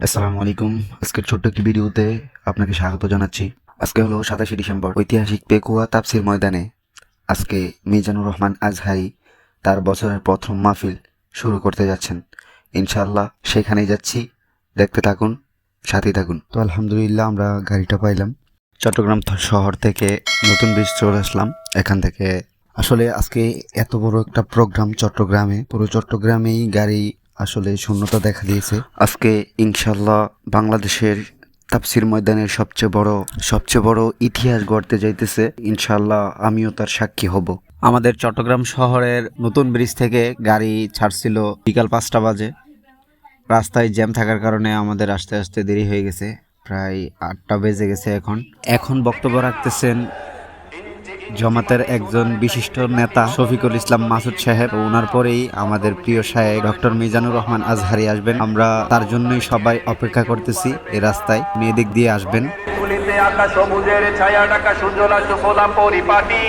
আসসালামু আলাইকুম আজকের ছোট্ট একটি ভিডিওতে আপনাকে স্বাগত জানাচ্ছি। আজকে হলো সাতাশে ডিসেম্বর, ঐতিহাসিক পেকুয়া তাপসির ময়দানে। আজকে মিজানুর রহমান আজহারি তার বছরের প্রথম মাহফিল শুরু করতে যাচ্ছেন। ইনশাল্লাহ সেখানেই যাচ্ছি। দেখতে থাকুন, সাথেই থাকুন। তো আলহামদুলিল্লাহ আমরা গাড়িটা পাইলাম। চট্টগ্রাম শহর থেকে নতুন ব্রিজ চলে আসলাম। এখান থেকে আসলে আজকে এত বড় একটা প্রোগ্রাম চট্টগ্রামে। পুরো চট্টগ্রামেই গাড়ি আসলে শূন্যতা দেখা দিয়েছে। আজকে ইনশাল্লাহ বাংলাদেশের তাপসির ময়দানের সবচেয়ে বড় সবচেয়ে বড় ইতিহাস গড়তে যাইতেছে। ইনশাল্লাহ আমিও তার সাক্ষী হব। আমাদের চট্টগ্রাম শহরের নতুন ব্রিজ থেকে গাড়ি ছাড়ছিল বিকাল পাঁচটা বাজে। রাস্তায় জ্যাম থাকার কারণে আমাদের আসতে আসতে দেরি হয়ে গেছে। প্রায় আটটা বেজে গেছে এখন। এখন বক্তব্য রাখতেছেন জমাতের একজন বিশিষ্ট নেতা শফিকুল ইসলাম মাসুদ সাহেব। ওনার পরেই আমাদের প্রিয় সাহেব ডক্টর মিজানুর রহমান আজহারি আসবেন। আমরা তার জন্যই সবাই অপেক্ষা করতেছি এ রাস্তায়। মেয়ে দিক দিয়ে আসবেন। ফুলিতে সবুজের ছায়া ডাকা সূর্যলা সুফলা পরিপাটি।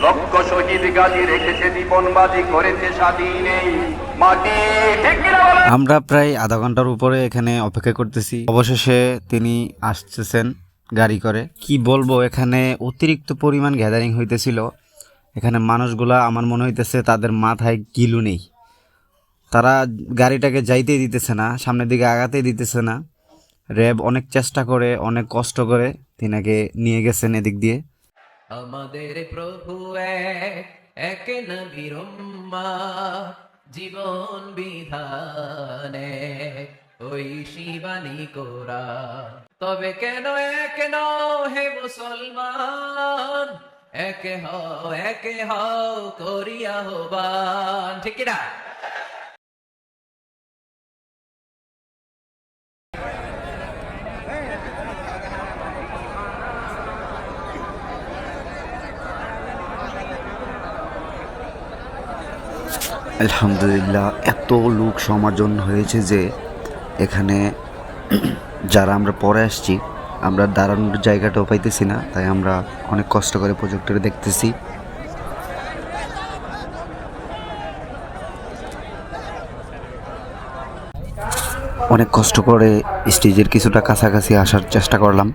লক্ষ শহীদ গাজী রেখেছে জীবন করেছে স্বাধীন এই মাটি। ঠিক কিনা বলেন? আমরা প্রায় আধা ঘণ্টার উপরে এখানে অপেক্ষা করতেছি। অবশেষে তিনি আসতেছেন। গাড়ি করে। কি বলব এখানে অতিরিক্ত পরিমাণ গ্যাদারিং হইতেছিল। এখানে মানুষগুলা আমার মনে হইতেছে তাদের মাথায় গিলু নেই। তারা গাড়িটাকে যাইতেই দিতেছে না সামনের দিকে আগাতেই দিতেছে না। র্যাব অনেক চেষ্টা করে অনেক কষ্ট করে তিনাকে নিয়ে গেছেন এদিক দিয়ে। আমাদের প্রভু এক এক জীবন বিধানে ওই শিবানী কোরা তবে কেন এক হে মুসলমান? একে হও একে হও করিয়া হবান ঠিক না আলহামদুলিল্লাহ, এত লোক সমাজন হয়েছে যে এখানে যারা আমরা পরে আসছি, আমরা দাঁড়ানোর জায়গাটাও পাইতেছি না, তাই আমরা অনেক কষ্ট করে প্রজেক্টরে দেখতেছি। অনেক কষ্ট করে স্টেজের কিছুটা কাছাকাছি আসার চেষ্টা করলাম।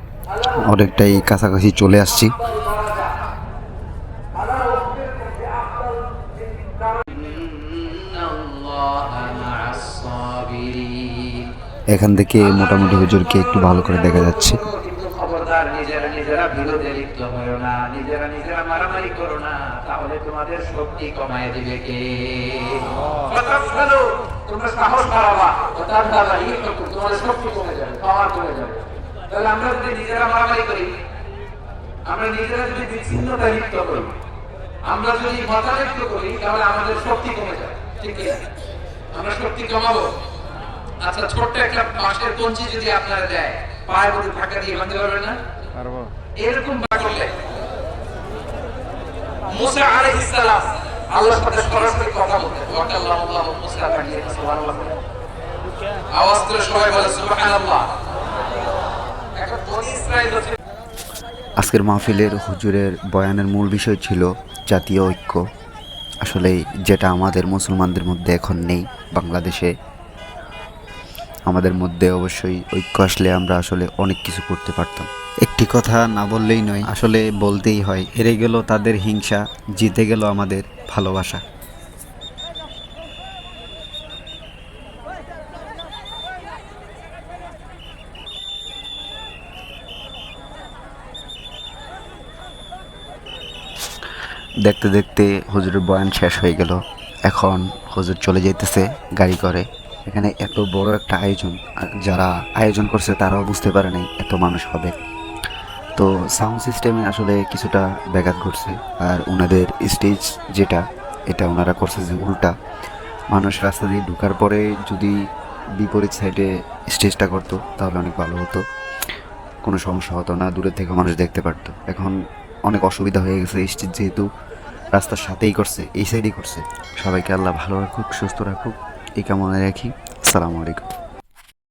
অনেকটাই কাছাকাছি চলে আসছি। এখান থেকে মোটামুটি হুজুরকে একটু ভালো করে দেখা যাচ্ছে। আমরা যদি নিজেরা করি যদি আমরা যদি করি, তাহলে আমাদের শক্তি কমে যায় ঠিক আছে আমরা শক্তি কমাবো। আচ্ছা ছোট্ট একটা বাঁশের কঞ্চি যদি আপনারা দেয় পায়ের মধ্যে ধাক্কা দিয়ে ভাঙতে পারবে না? পারব। এরকম বা করলে। মুসা আলাইহিস সালাম আল্লাহর সাথে সরাসরি কথা বলতেন। ওয়াকাল্লাহ আল্লাহ মুসা সুবহানাল্লাহ আওয়াজ করে সবাই বলে সুবহানাল্লাহ। এখন বনি ইসরাইল আজকের মাহফিলের হুজুরের বয়ানের মূল বিষয় ছিল জাতীয় ঐক্য। আসলে যেটা আমাদের মুসলমানদের মধ্যে এখন নেই বাংলাদেশে আমাদের মধ্যে অবশ্যই ঐক্য আসলে আমরা আসলে অনেক কিছু করতে পারতাম। একটি কথা না বললেই নয়, আসলে বলতেই হয়, হেরে গেল তাদের হিংসা, জিতে গেল আমাদের ভালোবাসা। দেখতে দেখতে হুজুরের বয়ান শেষ হয়ে গেল। এখন হুজুর চলে যেতেছে গাড়ি করে এখানে এত বড় একটা আয়োজন যারা আয়োজন করছে তারাও বুঝতে পারে নাই এত মানুষ হবে। তো সাউন্ড সিস্টেমে আসলে কিছুটা ব্যাঘাত ঘটছে, আর ওনাদের স্টেজ যেটা, এটা ওনারা করছে যে উল্টা। মানুষ রাস্তা দিয়ে ঢুকার পরে যদি বিপরীত সাইডে স্টেজটা করতো, তাহলে অনেক ভালো হতো। কোনো সমস্যা হতো না, দূরের থেকে মানুষ দেখতে পারতো। এখন অনেক অসুবিধা হয়ে গেছে স্টেজ যেহেতু রাস্তার সাথেই করছে, এই সাইডেই করছে। সবাইকে আল্লাহ ভালো রাখুক, সুস্থ রাখুক। এই কামনা রাখি আসসালামু আলাইকুম